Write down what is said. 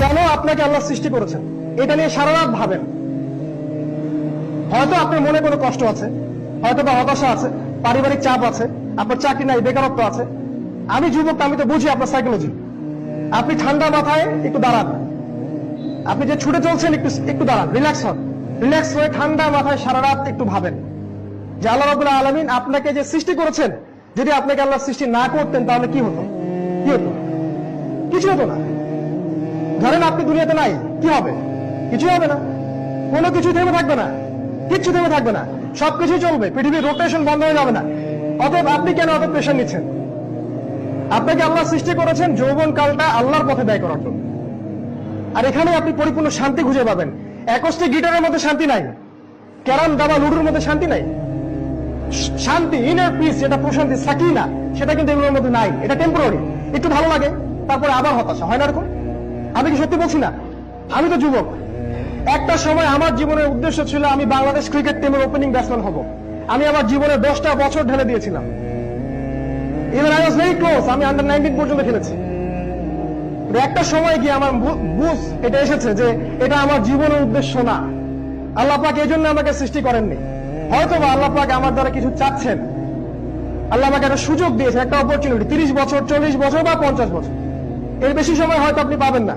কেন আপনাকে আল্লাহ সৃষ্টি করেছেন। এটা নিয়ে সারা রাত ভাবেন। হয়তো আপনার মনে কোনো কষ্ট আছে, হয়তো বা হতাশা আছে, পারিবারিক চাপ আছে, আপনার চাকরি নাই, বেকারত্ব আছে। আমি যুবক, আমি তো বুঝি আপনার সাইকোলজি আপনি ঠান্ডা মাথায় একটু দাঁড়ান। আপনি যে ছুটে চলছেন, একটু একটু দাঁড়ান রিল্যাক্স হন। রিল্যাক্স হয়ে ঠান্ডা মাথায় সারা রাত একটু ভাবেন। যে আল্লাহ রাবুল আলমিন আপনাকে যে সৃষ্টি করেছেন, যদি আপনাকে আল্লাহ সৃষ্টি না করতেন, তাহলে কি হতো? কি হতো? কিছু হতো না। ধরেন আপনি দুনিয়াতে নাই, কি হবে? কিছু হবে না। কোনো কিছু থেমে থাকবে না। কিচ্ছু থেমে থাকবে না। সবকিছুই চলবে। পৃথিবীর রোটেশন বন্ধ হয়ে যাবে না। অতএব আপনি কেন অত প্রেশার নিচ্ছেন? আপনাকে আল্লাহ সৃষ্টি করেছেন যৌবন কালটা আল্লাহর পথে ব্যয় করার জন্য। আর এখানে আপনি পরিপূর্ণ শান্তি খুঁজে পাবেন। একষ্টি গিটারের মধ্যে শান্তি নাই। ক্যারাম, দাবা, লুডুর মধ্যে শান্তি নাই। শান্তি ইনার পিস যেটা প্রশান্তি, সাকিনা, সেটা কিন্তু এগুলোর মধ্যে নাই। এটা টেম্পোরারি একটু ভালো লাগে, তারপরে আবার হতাশা। হয় না এরকম? আমি কি সত্যি বলছি না? আমি তো যুবক। একটা সময় আমার জীবনের উদ্দেশ্য ছিল আমি বাংলাদেশ ক্রিকেট টিমের ওপেনিং ব্যাটসম্যান হব। আমি আমার জীবনে দশটা বছর ঢেলে দিয়েছিলাম। Even I was very close আমি আন্ডার নাইনটিন পর্যন্ত খেলেছি। একটা সময় গিয়ে আমার বুঝ এটা এসেছে যে এটা আমার জীবনের উদ্দেশ্য না। আল্লাহ পাক এই জন্য আমাকে সৃষ্টি করেননি। হয়তো বা আল্লাহ পাক আমার দ্বারা কিছু চাচ্ছেন। আল্লাহ আমাকে একটা সুযোগ দিয়েছে, একটা অপরচুনিটি তিরিশ বছর, চল্লিশ বছর বা পঞ্চাশ বছর। এর বেশি সময় হয়তো আপনি পাবেন না।